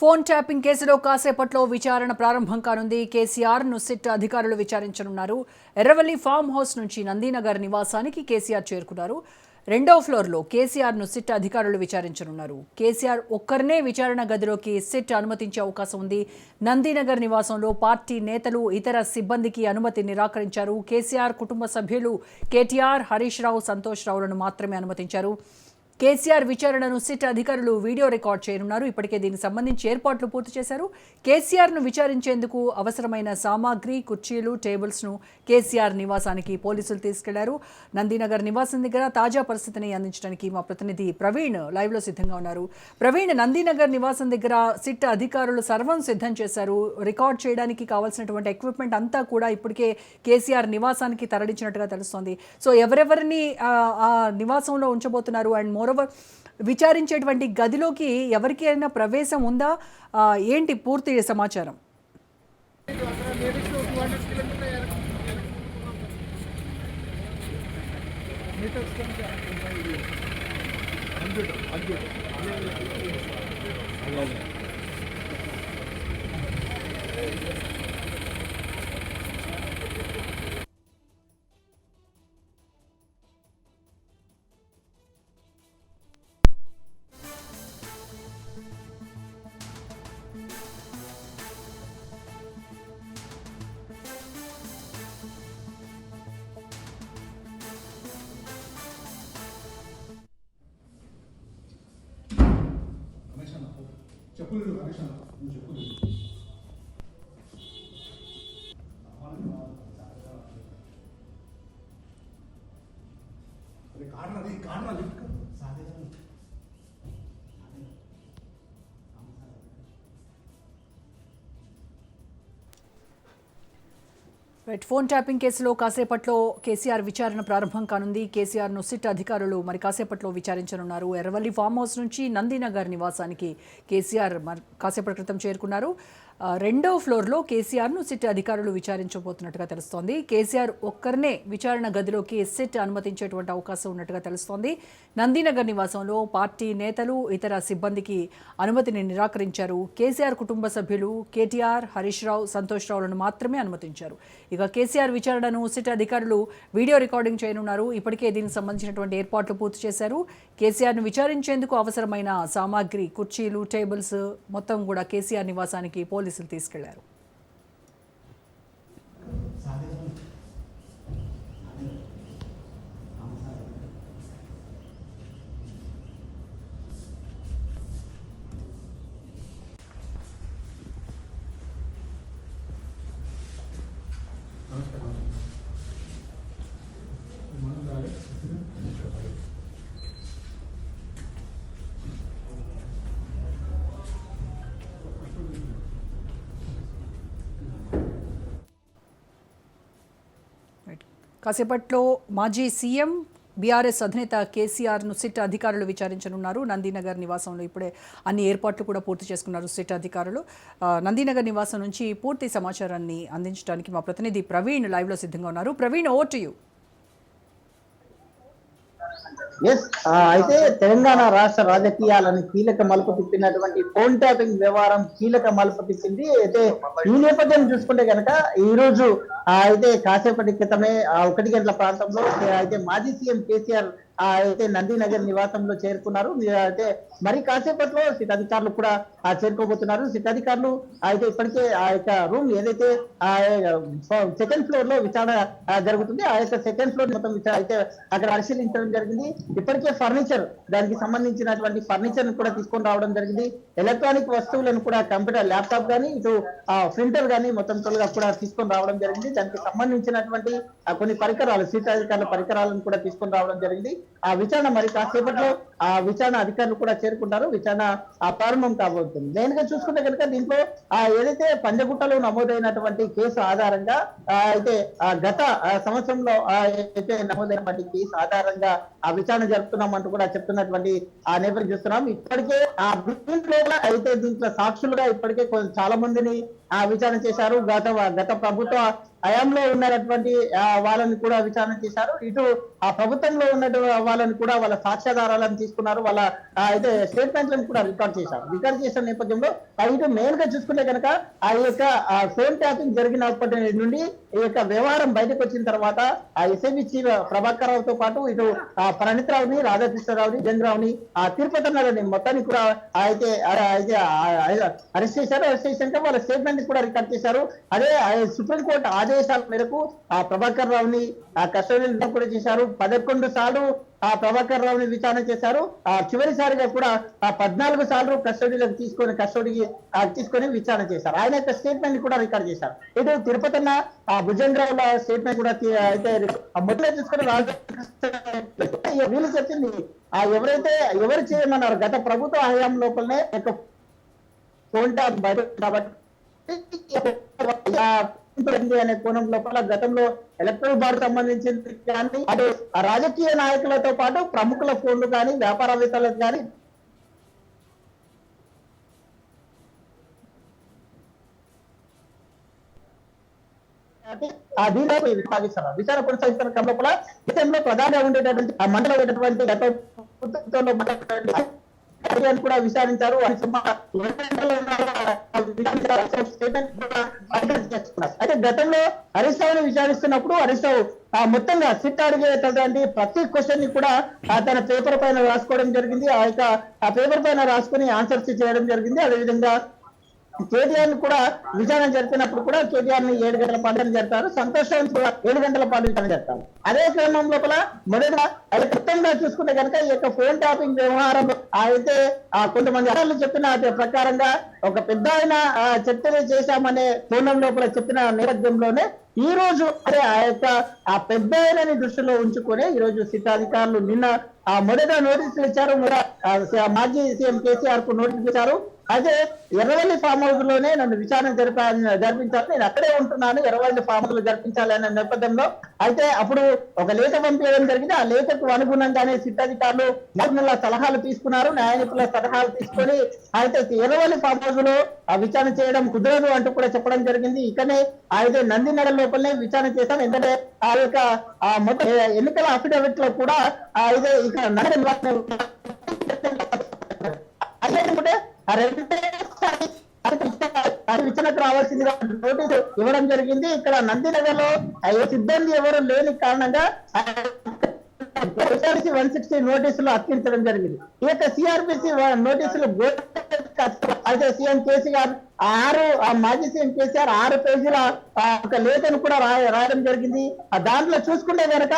Phone tapping కేసులో కాసేపట్లో విచారణ ప్రారంభం కానుంది. కేసీఆర్ను సిట్ అధికారులు విచారించనున్నారు. ఎర్రవల్లి ఫామ్ హౌస్ నుంచి నందీనగర్ నివాసానికి కేసీఆర్ చేరుకున్నారు. రెండో ఫ్లోర్లో కేసీఆర్ను సిట్ అధికారులు విచారించనున్నారు. కేసీఆర్ ఒక్కరినే విచారణ గదిలోకి సిట్ అనుమతించే అవకాశం ఉంది. నందీనగర్ నివాసంలో పార్టీ నేతలు ఇతర సిబ్బందికి అనుమతి నిరాకరించారు. కేసీఆర్ కుటుంబ సభ్యులు కేటీఆర్ హరీష్ రావు సంతోష్ రావులను మాత్రమే అనుమతించారు. కేసీఆర్ విచారణను సిట్ అధికారులు వీడియో రికార్డ్ చేయనున్నారు. ఇప్పటికే దీనికి సంబంధించి ఏర్పాట్లు పూర్తి చేశారు. కేసీఆర్ను విచారించేందుకు అవసరమైన సామాగ్రి కుర్చీలు టేబుల్స్ను కేసీఆర్ నివాసానికి పోలీసులు తీసుకెళ్ళారు. నందీనగర్ నివాసం దగ్గర తాజా పరిస్థితిని అందించడానికి మా ప్రతినిధి ప్రవీణ్ లైవ్లో సిద్ధంగా ఉన్నారు. ప్రవీణ్ నందీనగర్ నివాసం దగ్గర సిట్ అధికారులు సర్వం సిద్ధం చేశారు. రికార్డ్ చేయడానికి కావాల్సినటువంటి ఎక్విప్మెంట్ అంతా కూడా ఇప్పటికే కేసీఆర్ నివాసానికి తరలించినట్టుగా తెలుస్తోంది. సో ఎవరెవరిని ఆ, నివాసంలో ఉంచబోతున్నారు? అండ్ మోర్ మోరోవర్ విచారించేటువంటి గదిలోకి ఎవరికి అయినా ప్రవేశం ఉందా? ఏంటి పూర్తి సమాచారం? రమేష్ చెప్పులు రమేష్ అన్న నువ్వు చెప్పులు రైట్ ఫోన్ ట్యాపింగ్ కేసులో కాసేపట్లో కేసీఆర్ విచారణ ప్రారంభం కానుంది. కేసీఆర్ను సిట్ అధికారులు మరి కాసేపట్లో విచారించనున్నారు. ఎర్రవల్లి ఫామ్ హౌస్ నుంచి నందీనగర్ నివాసానికి కేసీఆర్ మరి కాసేపటి క్రితం చేరుకున్నారు. రెండో ఫ్లోర్లో కేసీఆర్ను సిట్ అధికారులు విచారించబోతున్నట్టుగా తెలుస్తోంది. కేసీఆర్ ఒక్కరినే విచారణ గదిలోకి సిట్ అనుమతించేటువంటి అవకాశం ఉన్నట్టుగా తెలుస్తోంది. నందీనగర్ నివాసంలో పార్టీ నేతలు ఇతర సిబ్బందికి అనుమతిని నిరాకరించారు. కేసీఆర్ కుటుంబ సభ్యులు కేటీఆర్ హరీష్ రావు సంతోష్ రావులను మాత్రమే అనుమతించారు. ఇక కేసీఆర్ విచారణను సిట్ అధికారులు వీడియో రికార్డింగ్ చేయనున్నారు. ఇప్పటికే దీనికి సంబంధించినటువంటి ఏర్పాట్లు పూర్తి చేశారు. కేసీఆర్ను విచారించేందుకు అవసరమైన సామాగ్రి కుర్చీలు టేబుల్స్ మొత్తం కూడా కేసీఆర్ నివాసానికి పోలీసులు తీసుకెళ్ళారు. కాసేపట్లో మాజీ సీఎం బీఆర్ఎస్ అధినేత కేసీఆర్ను సిట్ అధికారులు విచారించనున్నారు. నందీనగర్ నివాసంలో ఇప్పుడే అన్ని ఏర్పాట్లు కూడా పూర్తి చేసుకున్నారు సిట్ అధికారులు. నందీనగర్ నివాసం నుంచి పూర్తి సమాచారాన్ని అందించడానికి మా ప్రతినిధి ప్రవీణ్ లైవ్లో సిద్ధంగా ఉన్నారు. Praveen over to you yes అయితే తెలంగాణ రాష్ట్ర రాజకీయాలను కీలక మలుపు తిప్పినటువంటి ఫోన్ ట్యాపింగ్ వ్యవహారం కీలక మలుపు తిప్పింది. అయితే ఈ నేపథ్యం చూసుకుంటే కనుక ఈ రోజు ఆ, అయితే కాసేపటి క్రితమే ఒకటి గంటల ప్రాంతంలో అయితే మాజీ సీఎం కేసీఆర్ అయితే నందినగర్ నివాసంలో చేరుకున్నారు. అయితే మరి కాసేపట్లో సిట్ అధికారులు కూడా ఆ, చేరుకోబోతున్నారు. సిట్ అధికారులు అయితే ఇప్పటికే ఆ యొక్క రూమ్ ఏదైతే సెకండ్ ఫ్లోర్లో విచారణ జరుగుతుంది. ఆ యొక్క సెకండ్ ఫ్లోర్ మొత్తం అయితే అక్కడ పరిశీలించడం జరిగింది. ఇప్పటికే ఫర్నిచర్ దానికి సంబంధించినటువంటి ఫర్నిచర్ కూడా తీసుకొని రావడం జరిగింది. ఎలక్ట్రానిక్ వస్తువులను కూడా కంప్యూటర్ ల్యాప్టాప్ గానీ ఇటు ప్రింటర్ గానీ మొత్తం తొలగా కూడా తీసుకొని రావడం జరిగింది. దానికి సంబంధించినటువంటి కొన్ని పరికరాలు సీట్ అధికారుల పరికరాలను కూడా తీసుకొని రావడం జరిగింది. ఆ విచారణ మరి కాసేపట్లో ఆ విచారణ అధికారులు కూడా చేరుకుంటారు. విచారణ ఆ ప్రారంభం కాబోతుంది. దేనిగా చూసుకుంటే కనుక దీంట్లో ఆ ఏదైతే పంజగుట్టలో నమోదైనటువంటి కేసు ఆధారంగా ఆ, అయితే ఆ గత సంవత్సరంలో అయితే నమోదైనటువంటి కేసు ఆధారంగా ఆ విచారణ జరుపుతున్నామంటూ కూడా చెప్తున్నటువంటి ఆ నేపథ్యం చూస్తున్నాం. ఇప్పటికే ఆ దీంట్లో అయితే దీంట్లో సాక్షులుగా ఇప్పటికే చాలా మందిని ఆ విచారణ చేశారు. గత గత ప్రభుత్వ హయాంలో ఉన్నటువంటి వాళ్ళని కూడా విచారణ చేశారు. ఇటు ఆ ప్రభుత్వంలో ఉన్నటువంటి వాళ్ళని కూడా వాళ్ళ సాక్ష్యాధారాలను తీసుకు తీసుకున్నారు. వాళ్ళ ఆ, అయితే స్టేట్మెంట్లను కూడా రికార్డ్ చేశారు. రికార్డ్ చేసిన నేపథ్యంలో అయితే మెయిన్గా చూసుకుంటే కనుక ఆ యొక్క ఫోన్ ట్యాపింగ్ జరిగినప్పటి నుండి ఈ యొక్క వ్యవహారం బయటకు వచ్చిన తర్వాత ఆ ఎస్ఐబి చీఫ్ ప్రభాకర్ రావుతో పాటు ఇటు ఆ ప్రణీత్ రావుని రాధాకృష్ణరావుని జగన్రావుని ఆ తిరుపతి అన్నారని మొత్తాన్ని కూడా అయితే అరెస్ట్ చేశారు. అరెస్ట్ చేశాక వాళ్ళ స్టేట్మెంట్ కూడా రికార్డ్ చేశారు. అదే సుప్రీంకోర్టు ఆదేశాల మేరకు ఆ ప్రభాకర్ రావుని ఆ కస్టడీలో కూడా చేశారు. పదకొండు సార్లు ఆ ప్రభాకర్ రావుని విచారణ చేశారు. ఆ చివరిసారిగా కూడా ఆ పద్నాలుగు సార్లు కస్టడీలోకి తీసుకొని కస్టడీకి ఆ, తీసుకొని విచారణ చేశారు. ఆయన యొక్క స్టేట్మెంట్ కూడా రికార్డ్ చేశారు. ఇటు తిరుపతి అన్న ఆ భుజంగరావుల స్టేట్మెంట్ కూడా అయితే ఆ మొదలు తీసుకొని వీళ్ళు చెప్పింది ఆ ఎవరైతే ఎవరు చేయమన్నారు? గత ప్రభుత్వ హయాం లోపలనే యొక్క ఫోన్ ట్యాప్ బయట కాబట్టి అనే కోణం లోపల గతంలో ఎలక్ట్రల్ బార్ సంబంధించింది కానీ అటు ఆ రాజకీయ నాయకులతో పాటు ప్రముఖుల ఫోన్లు కానీ వ్యాపారవేత్తలకు కానీ ఆ దీనిలో విచారిస్తున్నారు విచారణ కొనసాగిస్తున్న క్రమం లోపల దేశంలో ప్రధానంగా ఉండేటటువంటి ఆ మండలం ఉండేటువంటి గత ప్రభుత్వంలో కూడా విచారించారు. అయితే గతంలో హరీష్ రావుని విచారిస్తున్నప్పుడు హరీష్ రావు ఆ మొత్తంగా సిట్ అడిగేటటువంటి ప్రతి క్వశ్చన్ని కూడా తన పేపర్ పైన రాసుకోవడం జరిగింది. ఆ యొక్క ఆ పేపర్ పైన రాసుకుని ఆన్సర్స్ చేయడం జరిగింది. అదేవిధంగా కేటీఆర్ కూడా విచారణ జరిపినప్పుడు కూడా కేటీఆర్ని ఏడు గంటల పాటు జరిపారు సంతోషం కూడా ఏడు గంటల పాటు విచారణ జరిపారు అదే క్రమం లోపల మొదట అది క్లుప్తంగా చూసుకుంటే కనుక ఈ యొక్క ఫోన్ ట్యాపింగ్ వ్యవహారం అయితే ఆ కొంతమంది అధికారులు చెప్పిన ప్రకారంగా ఒక పెద్ద ఆయన ఆ, చర్చలు చేశామనే కోణం లోపల చెప్పిన నేపథ్యంలోనే ఈ రోజు అదే ఆ యొక్క ఆ పెద్ద ఆయనని దృష్టిలో ఉంచుకొని ఈ రోజు సిట్ అధికారులు నిన్న ఆ మొదట నోటీసులు ఇచ్చారు. మాజీ సీఎం కేసీఆర్కు నోటీసులు ఇచ్చారు. అయితే ఎర్రవల్లి ఫామ్ హౌస్లోనే నన్ను విచారణ జరిపాలని జరిపించాలి నేను అక్కడే ఉంటున్నాను. ఎర్రవల్లి ఫామ్ హౌస్లో జరిపించాలి అనే నేపథ్యంలో. అయితే అప్పుడు ఒక లేఖ పంపించడం జరిగింది. ఆ లేఖకు అనుగుణంగానే సిద్ధాధికారులు నిపుణుల సలహాలు తీసుకున్నారు. న్యాయ నిపుణుల సలహాలు తీసుకొని అయితే ఎర్రవల్లి ఫామ్ హౌస్లో ఆ విచారణ చేయడం కుదరదు అంటూ కూడా చెప్పడం జరిగింది. ఇకనే అయితే నందినడ లోపలనే విచారణ చేశాను. ఎందుకంటే ఆ యొక్క ఆ మొత్తం ఎన్నికల అఫిడవిట్లో కూడా అయితే ఇక్కడ నగర అదేంటంటే విచారణకు రావాల్సిందిగా నోటీసు ఇవ్వడం జరిగింది ఇక్కడ నందినగర్లో సిబ్బంది ఎవరు లేని కారణంగా సిఆర్సి వన్ సిక్స్టీ నోటీసులు అర్పించడం జరిగింది ఈ యొక్క సిఆర్పిసి నోటీసులు అయితే సీఎం కేసీఆర్ ఆరు ఆ మాజీ సీఎం కేసీఆర్ ఆరు పేజీల ఆ ఒక లేఖను కూడా రాయ- రాయడం జరిగింది ఆ దాంట్లో చూసుకుంటే కనుక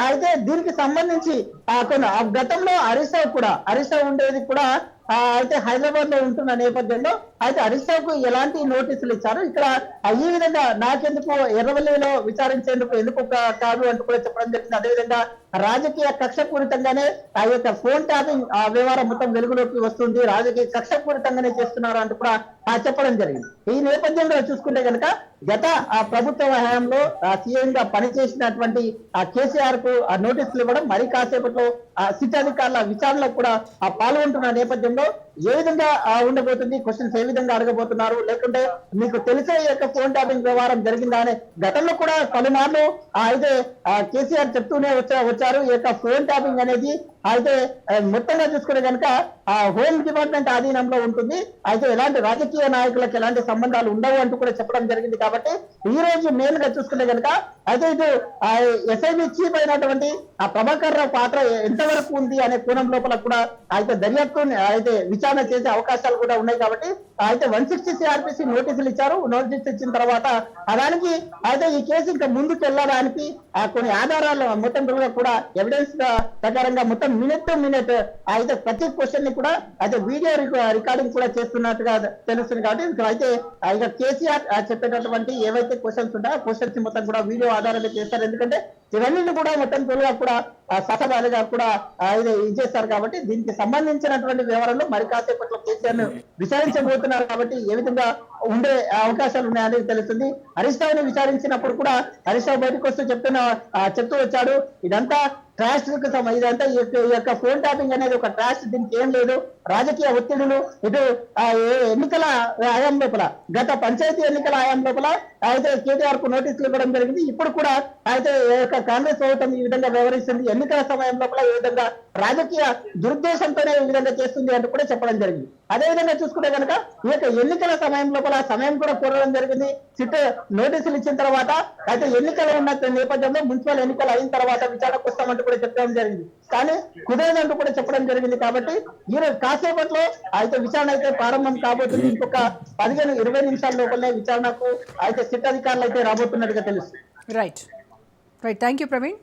అయితే దీనికి సంబంధించి ఆ కొన్ని గతంలో హరీష్ కూడా హరీష్ ఉండేది కూడా అయితే హైదరాబాద్లో ఉంటున్న నేపథ్యంలో అయితే హరీష్ రావుకు ఎలాంటి నోటీసులు ఇచ్చారు? ఇక్కడ ఆ, ఈ విధంగా నాకెందుకు ఎర్రవల్లిలో విచారించేందుకు ఎందుకు కా- కాదు అంటూ కూడా చెప్పడం జరిగింది. అదేవిధంగా రాజకీయ కక్షపూరితంగానే ఆ యొక్క ఫోన్ ట్యాపింగ్ ఆ వ్యవహారం మొత్తం వెలుగులోకి వస్తుంది. రాజకీయ కక్షపూరితంగానే చేస్తున్నారు అంటూ కూడా ఆ చెప్పడం జరిగింది. ఈ నేపథ్యంలో చూసుకుంటే కనుక గత ఆ ప్రభుత్వ హయాంలో సీఎం గా పనిచేసినటువంటి ఆ కేసీఆర్కు ఆ నోటీసులు ఇవ్వడం మరి కాసేపట్లో ఆ సిట్ అధికారుల విచారణలో కూడా ఆ పాల్గొంటున్న నేపథ్యంలో ఏ విధంగా ఉండబోతుంది? క్వశ్చన్స్ విధంగా అడగబోతున్నారు. లేకుంటే మీకు తెలిసే ఈ యొక్క ఫోన్ ట్యాపింగ్ వ్యవహారం జరిగిందా అని గతంలో కూడా పలుమార్లు అయితే కేసీఆర్ చెప్తూనే వచ్చారు. ఈ యొక్క ఫోన్ ట్యాపింగ్ అనేది అయితే మొత్తంగా చూసుకుంటే కనుక ఆ హోమ్ డిపార్ట్మెంట్ ఆధీనంలో ఉంటుంది. అయితే ఎలాంటి రాజకీయ నాయకులకు ఎలాంటి సంబంధాలు ఉండవు అంటూ కూడా చెప్పడం జరిగింది కాబట్టి ఈ రోజు మెయిన్గా చూసుకుంటే కనుక అయితే ఇటు ఎస్ఐబి చీఫ్ అయినటువంటి ఆ ప్రభాకర్ రావు పాత్ర ఎంతవరకు ఉంది అనే కోణం లోపల కూడా అయితే దర్యాప్తు అయితే విచారణ చేసే అవకాశాలు కూడా ఉన్నాయి కాబట్టి అయితే వన్ సిక్స్టీ సిఆర్పిసి నోటీసులు ఇచ్చారు. నోటీసులు ఇచ్చిన తర్వాత దానికి అయితే ఈ కేసు ఇంకా ముందుకు వెళ్ళడానికి ఆ కొన్ని ఆధారాలు మొత్తం కూడా కూడా ఎవిడెన్స్ ప్రకారంగా మొత్తం మినిట్ టు మినిట్. అయితే ప్రతి క్వశ్చన్ని కూడా అయితే వీడియో రికార్డింగ్ కూడా చేస్తున్నట్టుగా తెలుస్తుంది కాబట్టి ఇక్కడ అయితే ఇక కేసీఆర్ చెప్పేటటువంటి ఏవైతే క్వశ్చన్స్ ఉంటాయో క్వశ్చన్స్ మొత్తం కూడా వీడియో ఆధారంగా చేస్తారు. ఎందుకంటే ఇవన్నీ కూడా మొత్తం తొలిగా కూడా ససభాలుగా కూడా ఇది ఇచ్చేస్తారు కాబట్టి దీనికి సంబంధించినటువంటి వివరాలు మరి కాసేపట్లో కేసీఆర్ను విచారించబోతున్నారు కాబట్టి ఏ విధంగా ఉండే అవకాశాలు ఉన్నాయని తెలుస్తుంది. హరీష్ రావుని విచారించినప్పుడు కూడా హరీష్ రావు బయటకు వస్తూ చెప్తున్న చెప్తూ వచ్చాడు. ఇదంతా ట్రాస్ట్కు ఇదంతా ఈ యొక్క- ఫోన్ ట్యాపింగ్ అనేది ఒక ట్రాస్ట్ దీనికి ఏం లేదు. రాజకీయ ఒత్తిడులు ఇటు ఆ, ఏ- ఎన్నికల ఆయాం లోపల గత పంచాయతీ ఎన్నికల ఆయాం లోపల అయితే కేటీఆర్కు నోటీసులు ఇవ్వడం జరిగింది. ఇప్పుడు కూడా అయితే యొక్క కాంగ్రెస్ ప్రభుత్వం ఈ విధంగా వ్యవహరిస్తుంది. ఎన్నికల సమయం లోపల ఈ విధంగా రాజకీయ దురుద్దేశంతోనే ఈ విధంగా చేస్తుంది అంటూ కూడా చెప్పడం జరిగింది. అదే విధంగా చూసుకుంటే కనుక ఈ యొక్క ఎన్నికల సమయం లోపల సమయం కూడా కోరడం జరిగింది. సిట్ నోటీసులు ఇచ్చిన తర్వాత అయితే ఎన్నికలు ఉన్న నేపథ్యంలో మున్సిపల్ ఎన్నికలు అయిన తర్వాత విచారణకు వస్తామంటూ కూడా చెప్పడం జరిగింది. కానీ కుదరదంటూ కూడా చెప్పడం జరిగింది కాబట్టి ఈ రోజు కాసేపట్లో అయితే విచారణ అయితే ప్రారంభం కాబోతుంది. ఇంకొక పదిహేను ఇరవై నిమిషాల లోపలనే విచారణకు అయితే సిట్ అధికారులు అయితే రాబోతున్నట్టుగా తెలుస్తుంది. Right right thank you Praveen